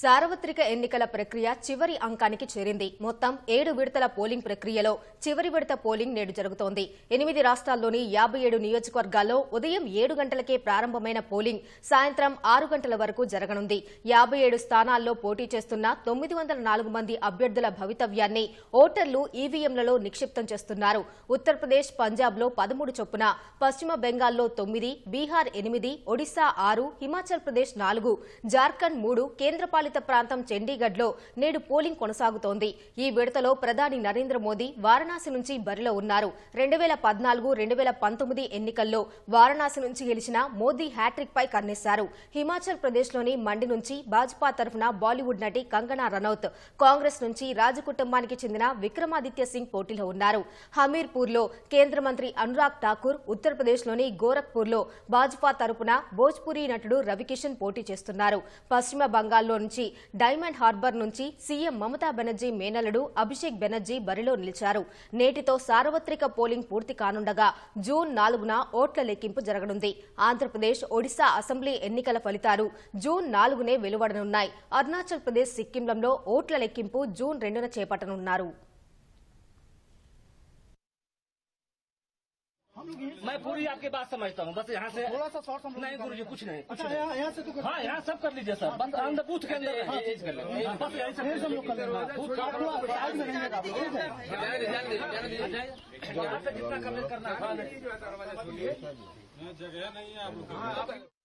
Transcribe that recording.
సార్వత్రిక ఎన్నికల ప్రక్రియ చివరి అంకానికి చేరింది. మొత్తం ఏడు విడతల పోలింగ్ ప్రక్రియలో చివరి విడత పోలింగ్ నేడు జరుగుతోంది. ఎనిమిది రాష్ట్రాల్లోని యాభై ఏడు నియోజకవర్గాల్లో ఉదయం ఏడు గంటలకే ప్రారంభమైన పోలింగ్ సాయంత్రం ఆరు గంటల వరకు జరగనుంది. యాభై ఏడు స్థానాల్లో పోటీ చేస్తున్న తొమ్మిది వందల నాలుగు మంది అభ్యర్థుల భవితవ్యాన్ని ఓటర్లు ఈవీఎంలలో నిక్షిప్తం చేస్తున్నారు. ఉత్తరప్రదేశ్ పంజాబ్లో పదమూడు చొప్పున పశ్చిమ బెంగాల్లో తొమ్మిది బీహార్ ఎనిమిది ఒడిశా ఆరు హిమాచల్ ప్రదేశ్ నాలుగు జార్ఖండ్ మూడు కేంద్రపాలిత ప్రాంతం చండీగఢ్లో నేడు పోలింగ్ కొనసాగుతోంది. ఈ విడతలో ప్రధాని నరేంద్ర మోదీ వారణాసి నుంచి బరిలో ఉన్నారు. రెండు వేల పద్నాలుగు రెండు వేల పంతొమ్మిది ఎన్నికల్లో వారణాసి నుంచి గెలిచిన మోదీ హ్యాట్రిక్ పై కన్నేశారు. హిమాచల్ ప్రదేశ్లోని మండి నుంచి భాజపా తరఫున బాలీవుడ్ నటి కంగనా రనౌత్ కాంగ్రెస్ నుంచి రాజకుటుంబానికి చెందిన విక్రమాదిత్య సింగ్ పోటీలో ఉన్నారు. హమీర్పూర్లో కేంద్ర మంత్రి అనురాగ్ ఠాకూర్ ఉత్తరప్రదేశ్లోని గోరఖ్పూర్లో భాజపా తరపున భోజ్పురి నటుడు రవికిషన్ పోటీ చేస్తున్నారు. పశ్చిమ బంగాల్లో నుంచి డైమండ్ హార్బర్ నుంచి సీఎం మమతా బెనర్జీ మేనలుడు అభిషేక్ బెనర్జీ బరిలో నిలిచారు. నేటితో సార్వత్రిక పోలింగ్ పూర్తి కానుండగా జూన్ నాలుగున ఓట్ల లెక్కింపు జరగనుంది. ఆంధ్రప్రదేశ్ ఒడిశా అసెంబ్లీ ఎన్నికల ఫలితాలు జూన్ నాలుగునే వెలువడనున్నాయి. అరుణాచల్ ప్రదేశ్ సిక్కింలలో ఓట్ల లెక్కింపు జూన్ రెండున చేపట్టనున్నారు. मैं पूरी आपकी बात समझता हूँ बस यहाँ से थोड़ा सा शॉर्ट समझ नहीं गुरु जी कुछ नहीं कुछ अच्छा यहाँ से तो हाँ यहाँ सब कर लीजिए सर बस अंदर बूथ के अंदर हाँ, चीज़ कर लेंगे हाँ, बस यही सब यही थोड़ा साइड में आप लोग,